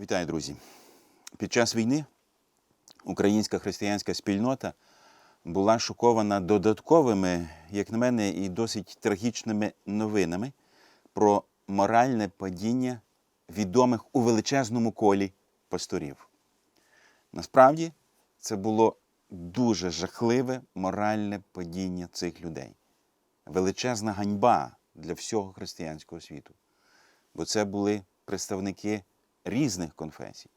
Вітаю, друзі! Під час війни українська християнська спільнота була шокована додатковими, як на мене, і досить трагічними новинами про моральне падіння відомих у величезному колі пасторів. Насправді, це було дуже жахливе моральне падіння цих людей. Величезна ганьба для всього християнського світу. Бо це були представники різних конфесій,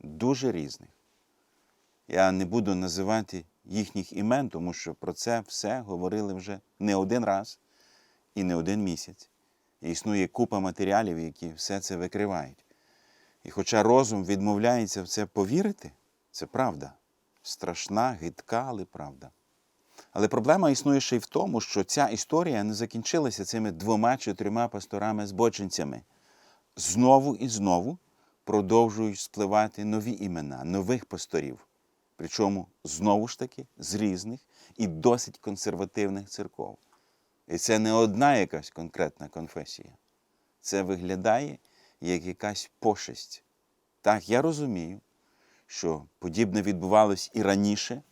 дуже різних. Я не буду називати їхніх імен, тому що про це все говорили вже не один раз і не один місяць. І існує купа матеріалів, які все це викривають. І хоча розум відмовляється в це повірити, це правда. Страшна, гидка, але правда. Але проблема існує ще й в тому, що ця історія не закінчилася цими двома чи трьома пасторами-збочинцями. Знову і знову продовжують спливати нові імена, нових пасторів. Причому знову ж таки з різних і досить консервативних церков. І це не одна якась конкретна конфесія. Це виглядає як якась пошесть. Так, я розумію, що подібне відбувалось і раніше,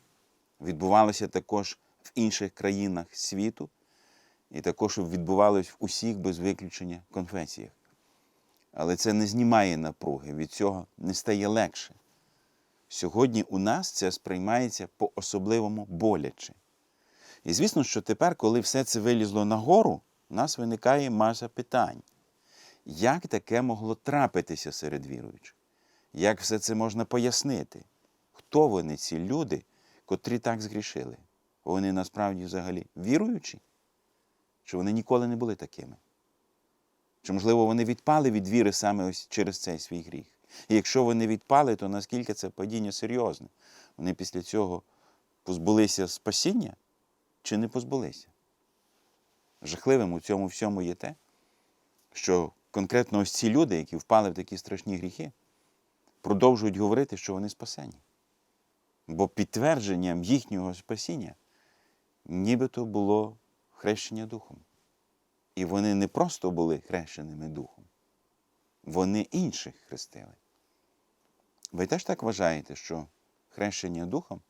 відбувалося також в інших країнах світу, і також відбувалось в усіх без виключення конфесіях. Але це не знімає напруги, від цього не стає легше. Сьогодні у нас це сприймається по-особливому боляче. І звісно, що тепер, коли все це вилізло нагору, у нас виникає маса питань. Як таке могло трапитися серед віруючих? Як все це можна пояснити? Хто вони, ці люди, котрі так згрішили? Вони насправді взагалі віруючі? Чи вони ніколи не були такими? Чи, можливо, вони відпали від віри саме ось через цей свій гріх? І якщо вони відпали, то наскільки це падіння серйозне? Вони після цього позбулися спасіння чи не позбулися? Жахливим у цьому всьому є те, що конкретно ось ці люди, які впали в такі страшні гріхи, продовжують говорити, що вони спасені. Бо підтвердженням їхнього спасіння нібито було хрещення духом. І вони не просто були хрещеними духом, вони інших хрестили. Ви теж так вважаєте, що хрещення духом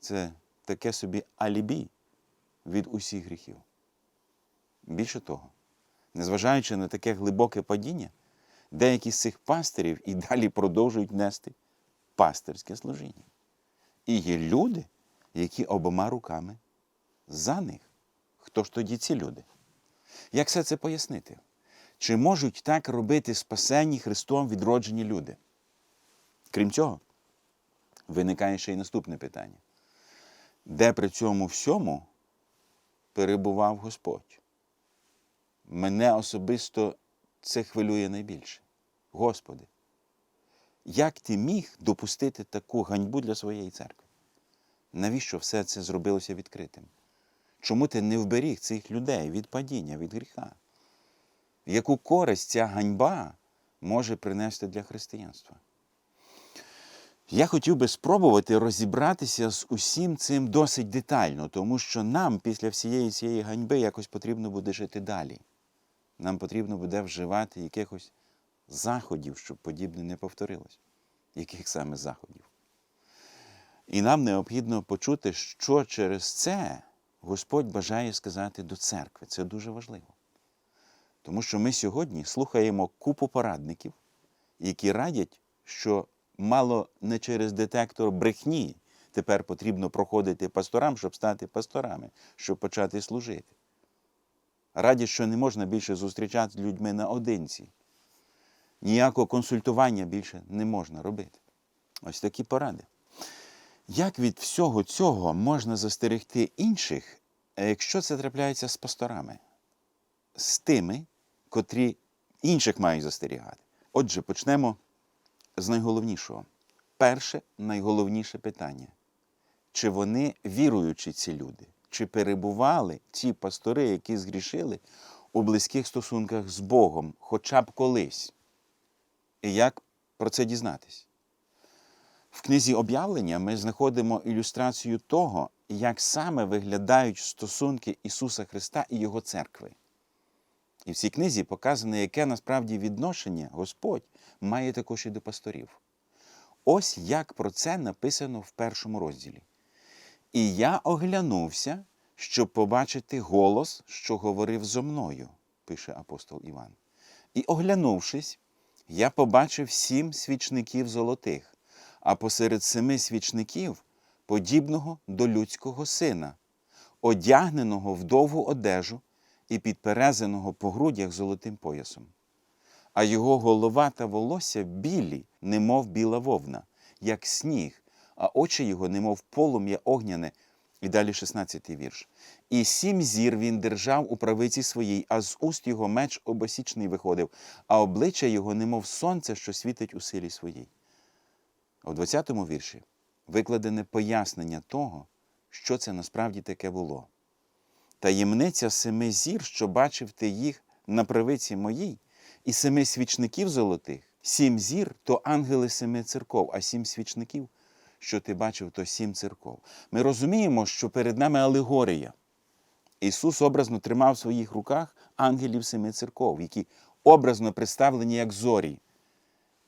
це таке собі алібі від усіх гріхів. Більше того, незважаючи на таке глибоке падіння, деякі з цих пастирів і далі продовжують нести пастирське служіння. І є люди, які обома руками за них. Хто ж тоді ці люди? Як все це пояснити? Чи можуть так робити спасені Христом відроджені люди? Крім цього, виникає ще й наступне питання. Де при цьому всьому перебував Господь? Мене особисто це хвилює найбільше. Господи, як ти міг допустити таку ганьбу для своєї церкви? Навіщо все це зробилося відкритим? Чому ти не вберіг цих людей від падіння, від гріха? Яку користь ця ганьба може принести для християнства? Я хотів би спробувати розібратися з усім цим досить детально, тому що нам після всієї цієї ганьби якось потрібно буде жити далі. Нам потрібно буде вживати якихось заходів, щоб подібне не повторилось. Яких саме заходів? І нам необхідно почути, що через це Господь бажає сказати до церкви. Це дуже важливо. Тому що ми сьогодні слухаємо купу порадників, які радять, що мало не через детектор брехні тепер потрібно проходити пасторам, щоб стати пасторами, щоб почати служити. Радять, що не можна більше зустрічати людьми наодинці. Ніякого консультування більше не можна робити. Ось такі поради. Як від всього цього можна застерегти інших, якщо це трапляється з пасторами, з тими, котрі інших мають застерігати? Отже, почнемо з найголовнішого. Перше найголовніше питання: чи вони віруючі ці люди, чи перебували ці пастори, які згрішили у близьких стосунках з Богом, хоча б колись? І як про це дізнатись? В книзі об'явлення ми знаходимо ілюстрацію того, як саме виглядають стосунки Ісуса Христа і Його церкви. І в цій книзі показано, яке насправді відношення Господь має також і до пасторів. Ось як про це написано в першому розділі. І я оглянувся, щоб побачити голос, що говорив зо мною, пише апостол Іван. І оглянувшись, я побачив сім свічників золотих, а посеред семи свічників подібного до людського сина, одягненого в довгу одежу і підперезаного по грудях золотим поясом. А його голова та волосся білі, немов біла вовна, як сніг, а очі його, немов полум'я огняне. І далі 16 вірш. І сім зір він держав у правиці своїй, а з уст його меч обосічний виходив, а обличчя його, немов сонце, що світить у силі своїй. А в 20-му вірші викладене пояснення того, що це насправді таке було. Таємниця семи зір, що бачив ти їх на правиці моїй, і семи свічників золотих, сім зір то ангели семи церков, а сім свічників, що ти бачив, то сім церков. Ми розуміємо, що перед нами алегорія. Ісус образно тримав в своїх руках ангелів семи церков, які образно представлені як зорі.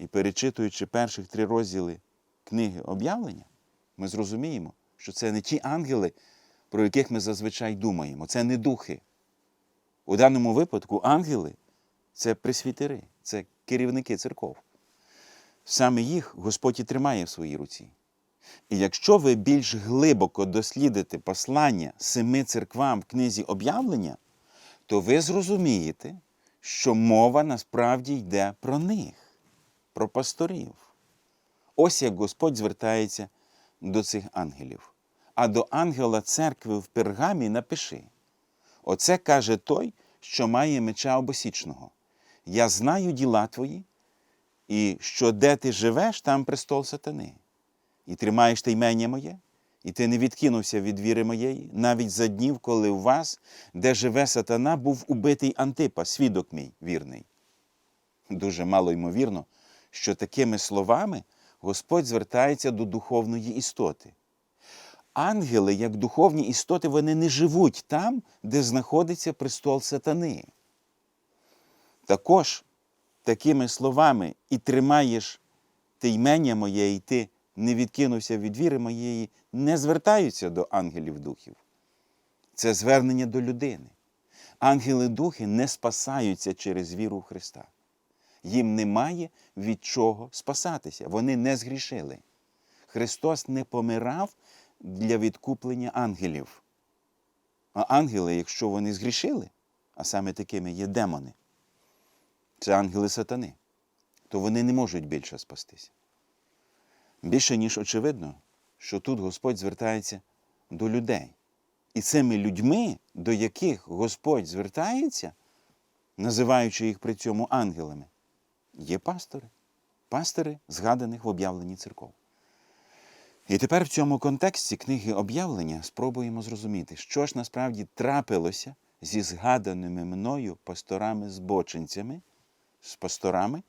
І перечитуючи перших три розділи книги об'явлення, ми зрозуміємо, що це не ті ангели, про яких ми зазвичай думаємо. Це не духи. У даному випадку ангели це пресвітери, це керівники церков. Саме їх Господь і тримає в своїй руці. І якщо ви більш глибоко дослідите послання семи церквам в книзі об'явлення, то ви зрозумієте, що мова насправді йде про них, про пасторів. Ось як Господь звертається до цих ангелів. А до ангела церкви в пергамі напиши: Оце каже той, що має меча обосічного. Я знаю діла твої, і що де ти живеш, там престол сатани. І тримаєш ти ймення моє, і ти не відкинувся від віри моєї, навіть за днів, коли у вас, де живе сатана, був убитий Антипа, свідок мій вірний. Дуже мало ймовірно, що такими словами Господь звертається до духовної істоти. Ангели, як духовні істоти, вони не живуть там, де знаходиться престол сатани. Також такими словами і тримаєш ти ймення моє, і ти не відкинувся від віри моєї, не звертаються до ангелів духів. Це звернення до людини. Ангели-духи не спасаються через віру в Христа. Їм немає від чого спасатися. Вони не згрішили. Христос не помирав для відкуплення ангелів. А ангели, якщо вони згрішили, а саме такими є демони, це ангели сатани, то вони не можуть більше спастися. Більше ніж очевидно, що тут Господь звертається до людей. І цими людьми, до яких Господь звертається, називаючи їх при цьому ангелами, є пастори, пастори, згаданих в об'явленні церков. І тепер в цьому контексті книги об'явлення спробуємо зрозуміти, що ж насправді трапилося зі згаданими мною пасторами-збочинцями, з пасторами,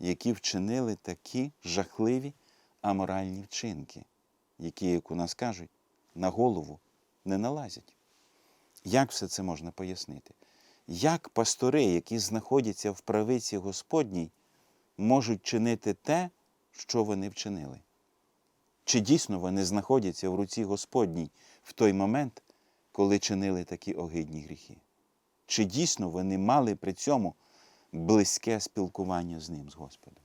які вчинили такі жахливі аморальні вчинки, які, як у нас кажуть, на голову не налазять. Як все це можна пояснити? Як пастори, які знаходяться в правиці Господній, можуть чинити те, що вони вчинили? Чи дійсно вони знаходяться в руці Господній в той момент, коли чинили такі огидні гріхи? Чи дійсно вони мали при цьому близьке спілкування з ним, з Господом?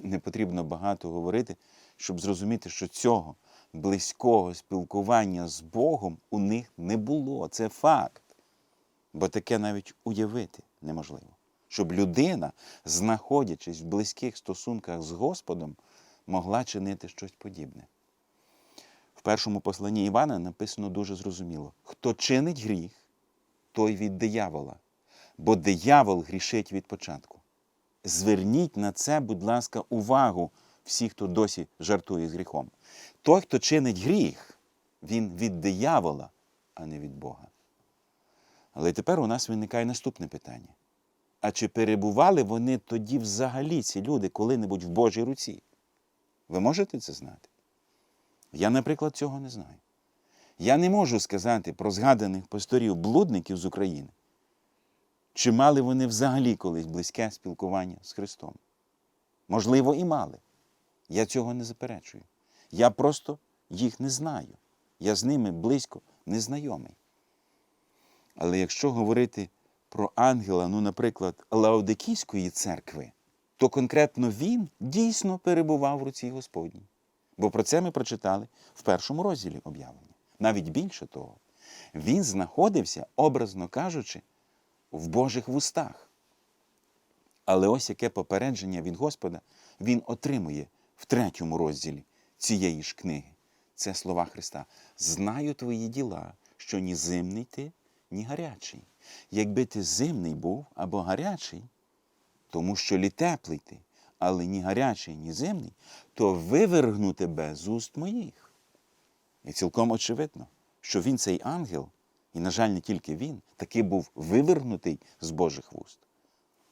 Не потрібно багато говорити, щоб зрозуміти, що цього близького спілкування з Богом у них не було. Це факт. Бо таке навіть уявити неможливо. Щоб людина, знаходячись в близьких стосунках з Господом, могла чинити щось подібне. В першому посланні Івана написано дуже зрозуміло: хто чинить гріх, той від диявола, бо диявол грішить від початку. Зверніть на це, будь ласка, увагу всі, хто досі жартує з гріхом. Той, хто чинить гріх, він від диявола, а не від Бога. Але тепер у нас виникає наступне питання. А чи перебували вони тоді взагалі, ці люди, коли-небудь в Божій руці? Ви можете це знати? Я, наприклад, цього не знаю. Я не можу сказати про згаданих пасторів блудників з України, Чи мали вони взагалі колись близьке спілкування з Христом? Можливо, і мали. Я цього не заперечую. Я просто їх не знаю. Я з ними близько не знайомий. Але якщо говорити про ангела, ну, наприклад, Лаодикійської церкви, то конкретно він дійсно перебував в руці Господній. Бо про це ми прочитали в першому розділі об'явлення. Навіть більше того, він знаходився, образно кажучи, в Божих вустах. Але ось яке попередження від Господа він отримує в третьому розділі цієї ж книги. Це слова Христа. Знаю твої діла, що ні зимний ти, ні гарячий. Якби ти зимний був або гарячий, тому що лі теплий ти, але ні гарячий, ні зимний, то вивергну тебе з уст моїх. І цілком очевидно, що він, цей ангел, і, на жаль, не тільки він, таки був вивергнутий з Божих вуст.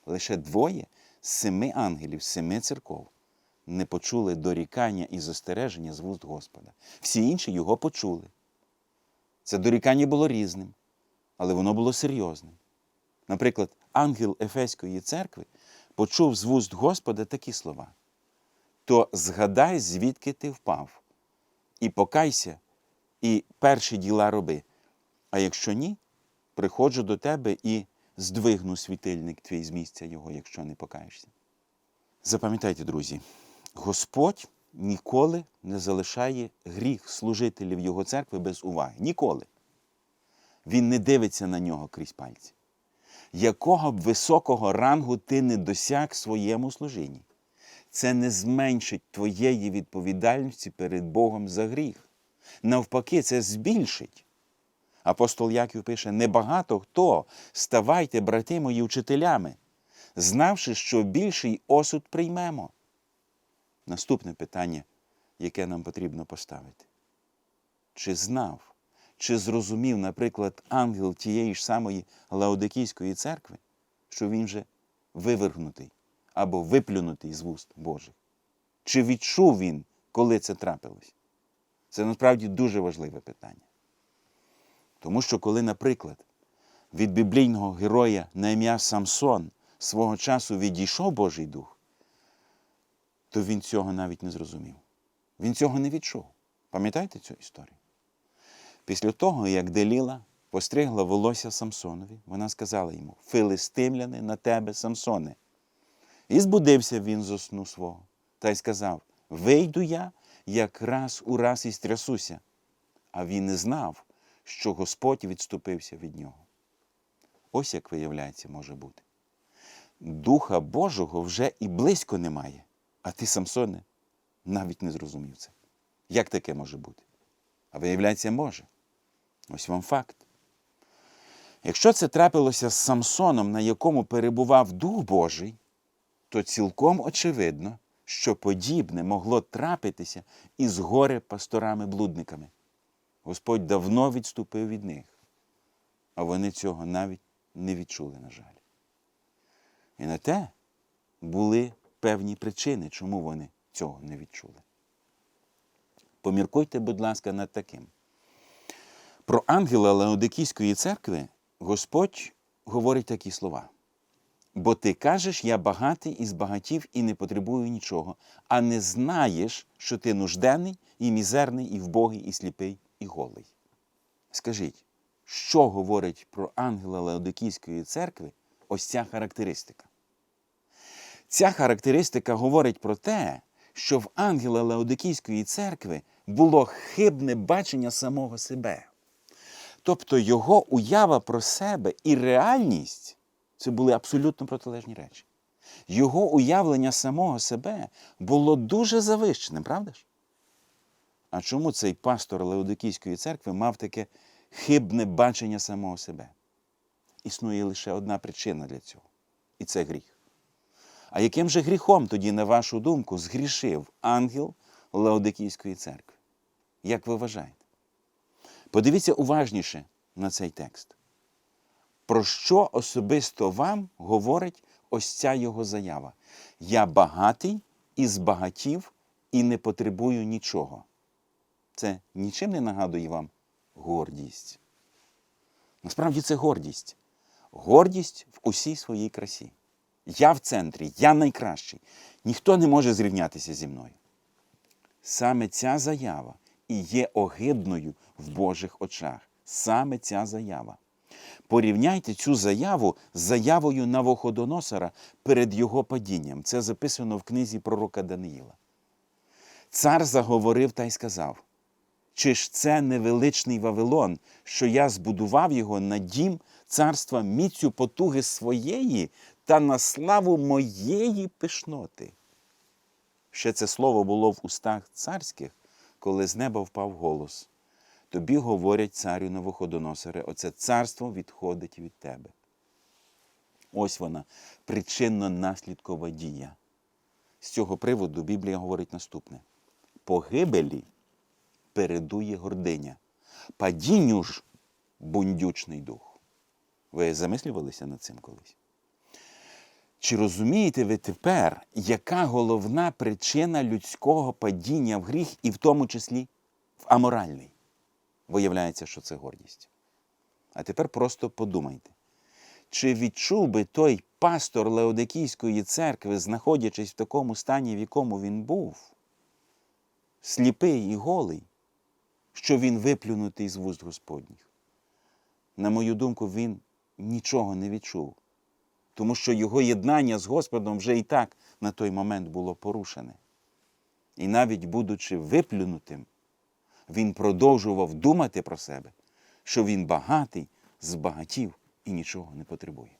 Лише двоє з семи ангелів, семи церков не почули дорікання і застереження з вуст Господа. Всі інші його почули. Це дорікання було різним, але воно було серйозним. Наприклад, ангел Ефеської церкви почув з вуст Господа такі слова: То згадай, звідки ти впав, і покайся, і перші діла роби. А якщо ні, приходжу до тебе і здвигну світильник твій з місця його, якщо не покаєшся. Запам'ятайте, друзі, Господь ніколи не залишає гріх служителів Його церкви без уваги. Ніколи. Він не дивиться на нього крізь пальці. Якого б високого рангу ти не досяг своєму служінні, це не зменшить твоєї відповідальності перед Богом за гріх. Навпаки, це збільшить. Апостол Яків пише: небагато хто ставайте, брати мої, учителями, знавши, що більший осуд приймемо. Наступне питання, яке нам потрібно поставити. Чи знав, чи зрозумів, наприклад, ангел тієї ж самої Лаодикійської церкви, що він вже вивергнутий або виплюнутий з вуст Божих? Чи відчув він, коли це трапилось? Це насправді дуже важливе питання. Тому що, коли, наприклад, від біблійного героя на ім'я Самсон свого часу відійшов Божий Дух, то він цього навіть не зрозумів. Він цього не відчув. Пам'ятаєте цю історію? Після того, як Деліла постригла волосся Самсонові, вона сказала йому: Филистимляни на тебе, Самсоне. І збудився він з сну свого та й сказав: Вийду я, як раз у раз і стрясуся. А він не знав, що Господь відступився від нього. Ось як виявляється, може бути. Духа Божого вже і близько немає, а ти, Самсоне, навіть не зрозумів це. Як таке може бути? А виявляється, може. Ось вам факт. Якщо це трапилося з Самсоном, на якому перебував Дух Божий, то цілком очевидно, що подібне могло трапитися і з горе пасторами-блудниками. Господь давно відступив від них, а вони цього навіть не відчули, на жаль. І на те були певні причини, чому вони цього не відчули. Поміркуйте, будь ласка, над таким. Про ангела Лаодикійської церкви Господь говорить такі слова. Бо ти кажеш, я багатий і збагатів і не потребую нічого, а не знаєш, що ти нужденний і мізерний, і вбогий, і сліпий, і голий. Скажіть, що говорить про ангела Лаодикійської церкви ось ця характеристика? Ця характеристика говорить про те, що в ангела Лаодикійської церкви було хибне бачення самого себе. Тобто його уява про себе і реальність це були абсолютно протилежні речі. Його уявлення самого себе було дуже завищеним, правда ж? А чому цей пастор Леодикійської церкви мав таке хибне бачення самого себе? Існує лише одна причина для цього, і це гріх. А яким же гріхом тоді, на вашу думку, згрішив ангел Леодикійської церкви? Як ви вважаєте? Подивіться уважніше на цей текст. Про що особисто вам говорить ось ця його заява? Я багатий і збагатів і не потребую нічого. Це нічим не нагадує вам гордість. Насправді це гордість. Гордість в усій своїй красі. Я в центрі, я найкращий. Ніхто не може зрівнятися зі мною. Саме ця заява і є огидною в Божих очах. Саме ця заява. Порівняйте цю заяву з заявою Навуходоносора перед його падінням. Це записано в книзі пророка Даниїла. Цар заговорив та й сказав: Чи ж це невеличний Вавилон, що я збудував його на дім царства міцю потуги своєї та на славу моєї пишноти? Ще це слово було в устах царських, коли з неба впав голос. Тобі говорять царю Навуходоносоре, оце царство відходить від тебе. Ось вона, причинно-наслідкова дія. З цього приводу Біблія говорить наступне: погибелі передує гординя, падінню ж бундючний дух. Ви замислювалися над цим колись? Чи розумієте ви тепер, яка головна причина людського падіння в гріх, і в тому числі в аморальний? Виявляється, що це гордість. А тепер просто подумайте, чи відчув би той пастор Леодикійської церкви, знаходячись в такому стані, в якому він був, сліпий і голий, що він виплюнутий з вуст Господніх? На мою думку, він нічого не відчув, тому що його єднання з Господом вже і так на той момент було порушене. І навіть будучи виплюнутим, він продовжував думати про себе, що він багатий, збагатів і нічого не потребує.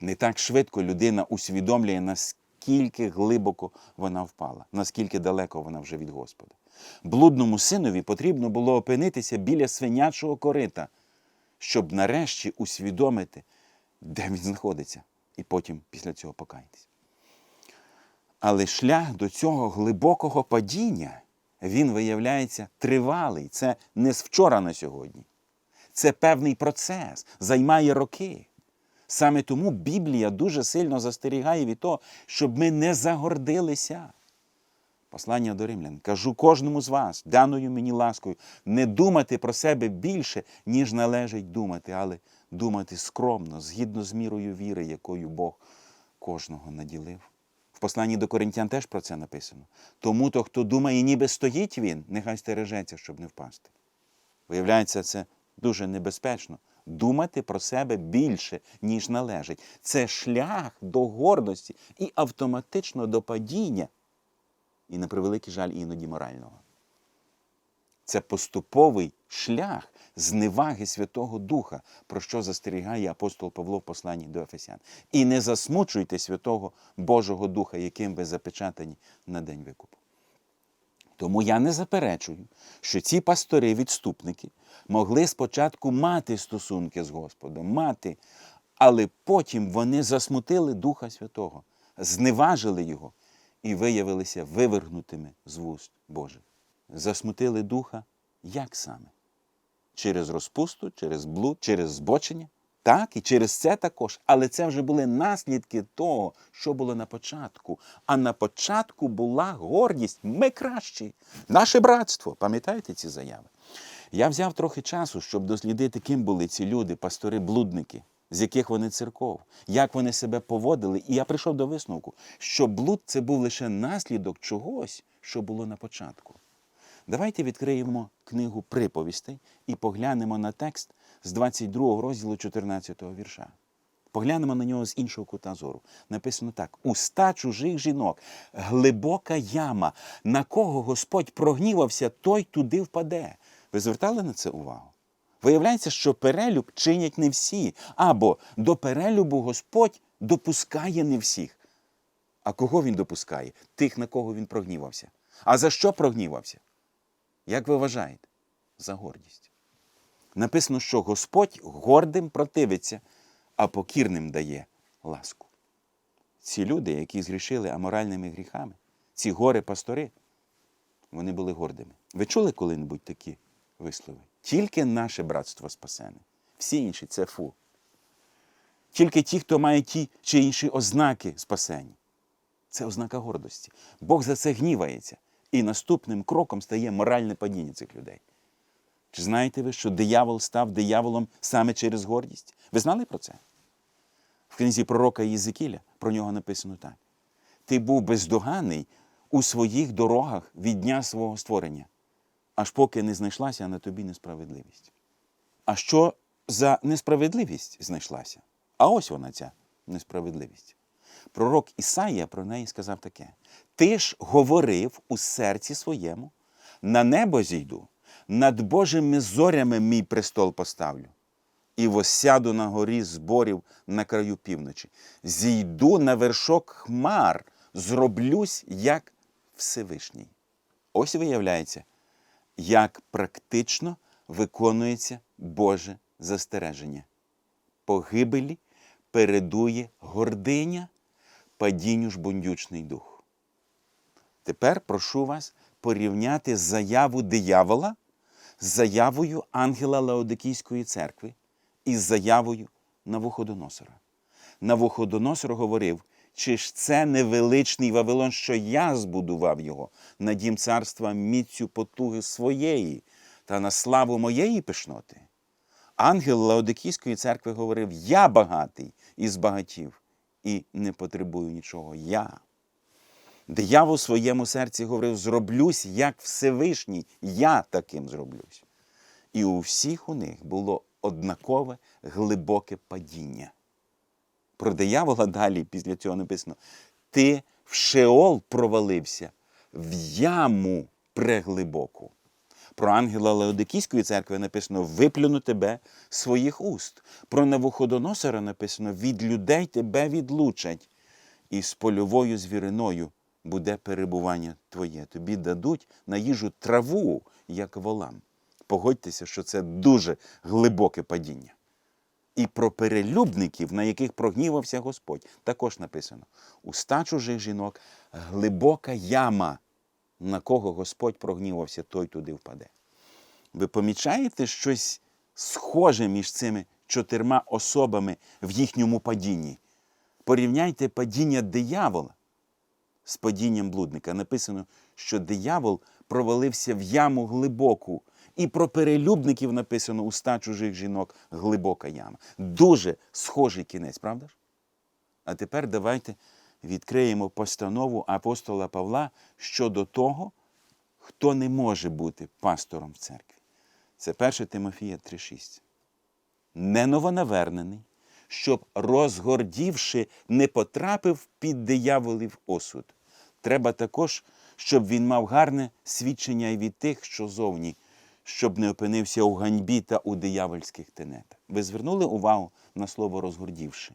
Не так швидко людина усвідомлює, наскільки глибоко вона впала, наскільки далеко вона вже від Господа. Блудному синові потрібно було опинитися біля свинячого корита, щоб нарешті усвідомити, де він знаходиться, і потім після цього покаятися. Але шлях до цього глибокого падіння він виявляється тривалий. Це не з вчора на сьогодні. Це певний процес, займає роки. Саме тому Біблія дуже сильно застерігає від того, щоб ми не загордилися. Послання до римлян. Кажу кожному з вас, даною мені ласкою, не думати про себе більше, ніж належить думати, але думати скромно, згідно з мірою віри, якою Бог кожного наділив. В посланні до Коринтян теж про це написано. Тому то, хто думає, ніби стоїть він, нехай стережеться, щоб не впасти. Виявляється, це дуже небезпечно. Думати про себе більше, ніж належить. Це шлях до гордості і автоматично до падіння, і, на превеликий жаль, іноді морального. Це поступовий шлях зневаги Святого Духа, про що застерігає апостол Павло в посланні до Ефесян. І не засмучуйте Святого Божого Духа, яким ви запечатані на день викупу. Тому я не заперечую, що ці пастори-відступники могли спочатку мати стосунки з Господом, мати, але потім вони засмутили Духа Святого, зневажили Його і виявилися вивергнутими з вуст Божих. Засмутили Духа як саме? Через розпусту, через блуд, через збочення. Так, і через це також. Але це вже були наслідки того, що було на початку. А на початку була гордість. Ми кращі. Наше братство. Пам'ятаєте ці заяви? Я взяв трохи часу, щоб дослідити, ким були ці люди, пастори-блудники, з яких вони церков, як вони себе поводили. І я прийшов до висновку, що блуд це був лише наслідок чогось, що було на початку. Давайте відкриємо книгу приповістей і поглянемо на текст з 22 розділу 14 вірша. Поглянемо на нього з іншого кута зору. Написано так: уста чужих жінок, глибока яма, на кого Господь прогнівався, той туди впаде. Ви звертали на це увагу? Виявляється, що перелюб чинять не всі, або до перелюбу Господь допускає не всіх. А кого він допускає? Тих, на кого він прогнівався. А за що прогнівався? Як ви вважаєте? За гордість. Написано, що Господь гордим противиться, а покірним дає ласку. Ці люди, які згрішили аморальними гріхами, ці гори пастори, вони були гордими. Ви чули коли-небудь такі вислови? Тільки наше братство спасене. Всі інші це фу. Тільки ті, хто має ті чи інші ознаки спасені. Це ознака гордості. Бог за це гнівається. І наступним кроком стає моральне падіння цих людей. Чи знаєте ви, що диявол став дияволом саме через гордість? Ви знали про це? В книзі пророка Єзекіля про нього написано так: Ти був бездоганний у своїх дорогах від дня свого створення, аж поки не знайшлася на тобі несправедливість. А що за несправедливість знайшлася? А ось вона ця несправедливість. Пророк Ісаїя про неї сказав таке: Ти ж говорив у серці своєму, на небо зійду, над Божими зорями мій престол поставлю, і восяду на горі зборів на краю півночі. Зійду на вершок хмар, зроблюсь як Всевишній. Ось виявляється, як практично виконується Боже застереження. Погибелі передує гординя, падінню ж бундючний дух. Тепер прошу вас порівняти заяву диявола з заявою ангела Лаодикійської церкви і з заявою Навуходоносора. Навуходоносор говорив, чи ж це не величний Вавилон, що я збудував його на дім царства міцю потуги своєї та на славу моєї пишноти? Ангел Лаодикійської церкви говорив: Я багатий і збагатів, і не потребую нічого. Я. Диявол в своєму серці говорив: зроблюсь як Всевишній, я таким зроблюсь. І у всіх у них було однакове глибоке падіння. Про диявола далі після цього написано: Ти в Шеол провалився в яму преглибоку. Про ангела Леодикійської церкви написано виплюну тебе своїх уст. Про Навуходоносора написано від людей тебе відлучать, і з польовою звіриною буде перебування твоє. Тобі дадуть на їжу траву, як волам. Погодьтеся, що це дуже глибоке падіння. І про перелюбників, на яких прогнівався Господь, також написано: уста чужих жінок глибока яма, на кого Господь прогнівався, той туди впаде. Ви помічаєте щось схоже між цими чотирма особами в їхньому падінні? Порівняйте падіння диявола з падінням блудника. Написано, що диявол провалився в яму глибоку. І про перелюбників написано уста чужих жінок глибока яма. Дуже схожий кінець, правда ж? А тепер давайте відкриємо постанову апостола Павла щодо того, хто не може бути пастором в церкві. Це 1 Тимофія 3,6. Не новонавернений, щоб, розгордівши, не потрапив під дияволів осуд. Треба також, щоб він мав гарне свідчення і від тих, що зовні, щоб не опинився у ганьбі та у диявольських тенетах. Ви звернули увагу на слово розгордівши?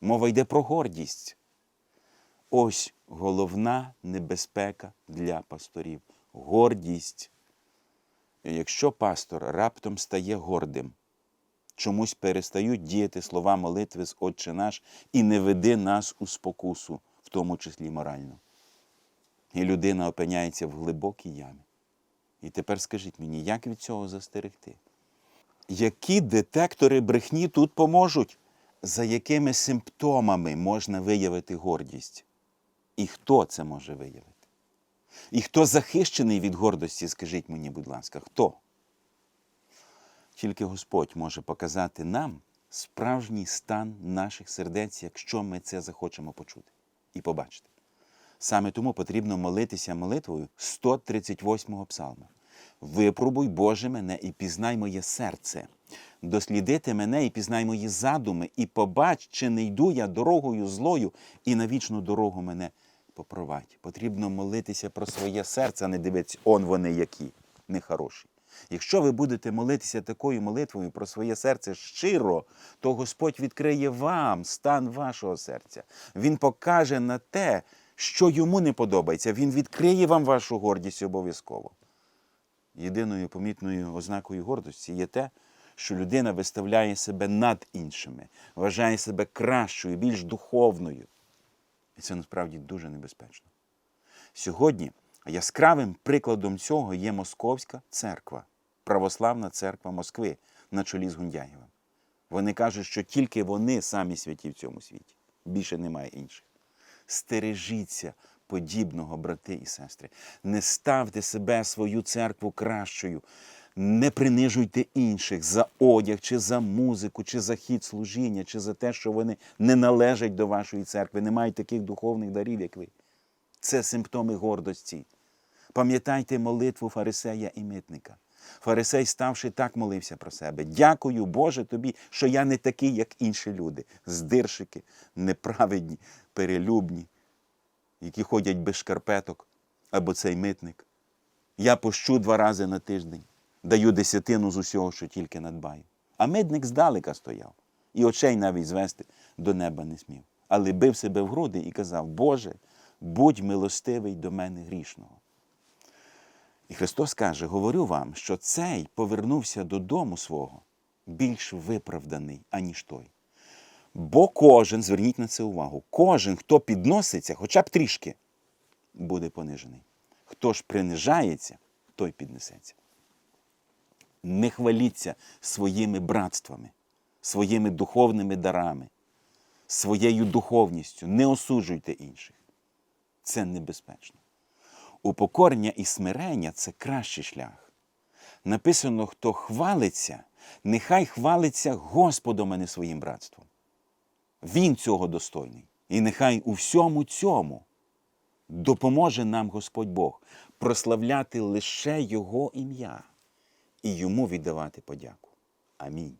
Мова йде про гордість. Ось головна небезпека для пасторів гордість. Якщо пастор раптом стає гордим, чомусь перестають діяти слова молитви з Отче наш і не веди нас у спокусу, в тому числі морально. І людина опиняється в глибокій ямі. І тепер скажіть мені, як від цього застерегти? Які детектори брехні тут поможуть? За якими симптомами можна виявити гордість? І хто це може виявити? І хто захищений від гордості, скажіть мені, будь ласка, хто? Тільки Господь може показати нам справжній стан наших сердець, якщо ми це захочемо почути і побачити. Саме тому потрібно молитися молитвою 138-го псалму. Випробуй, Боже, мене і пізнай моє серце. Дослідити мене і пізнай мої задуми, і побач, чи не йду я дорогою злою, і на вічну дорогу мене попровадь. Потрібно молитися про своє серце, а не дивитися, он вони які, нехороші. Якщо ви будете молитися такою молитвою про своє серце щиро, то Господь відкриє вам стан вашого серця. Він покаже на те, що йому не подобається. Він відкриє вам вашу гордість обов'язково. Єдиною помітною ознакою гордості є те, що людина виставляє себе над іншими, вважає себе кращою, більш духовною. І це насправді дуже небезпечно. Сьогодні яскравим прикладом цього є Московська церква, Православна церква Москви на чолі з Гундяєвим. Вони кажуть, що тільки вони самі святі в цьому світі. Більше немає інших. Стережіться подібного, брати і сестри. Не ставте себе, свою церкву кращою. Не принижуйте інших за одяг, чи за музику, чи за хід служіння, чи за те, що вони не належать до вашої церкви, не мають таких духовних дарів, як ви. Це симптоми гордості. Пам'ятайте молитву фарисея і митника. Фарисей, ставши, так молився про себе. Дякую, Боже, тобі, що я не такий, як інші люди. Здиршики, неправедні, перелюбні, які ходять без шкарпеток, або цей митник. Я пощу два рази на тиждень, даю десятину з усього, що тільки надбаю. А митник здалека стояв, і очей навіть звести до неба не смів. Але бив себе в груди і казав: Боже, будь милостивий до мене грішного. Христос каже: говорю вам, що цей повернувся додому свого більш виправданий, аніж той. Бо кожен, зверніть на це увагу, кожен, хто підноситься, хоча б трішки, буде понижений. Хто ж принижається, той піднесеться. Не хваліться своїми братствами, своїми духовними дарами, своєю духовністю. Не осуджуйте інших. Це небезпечно. Упокорення і смирення це кращий шлях. Написано, хто хвалиться, нехай хвалиться Господом, а не своїм братством. Він цього достойний. І нехай у всьому цьому допоможе нам Господь Бог прославляти лише Його ім'я і йому віддавати подяку. Амінь.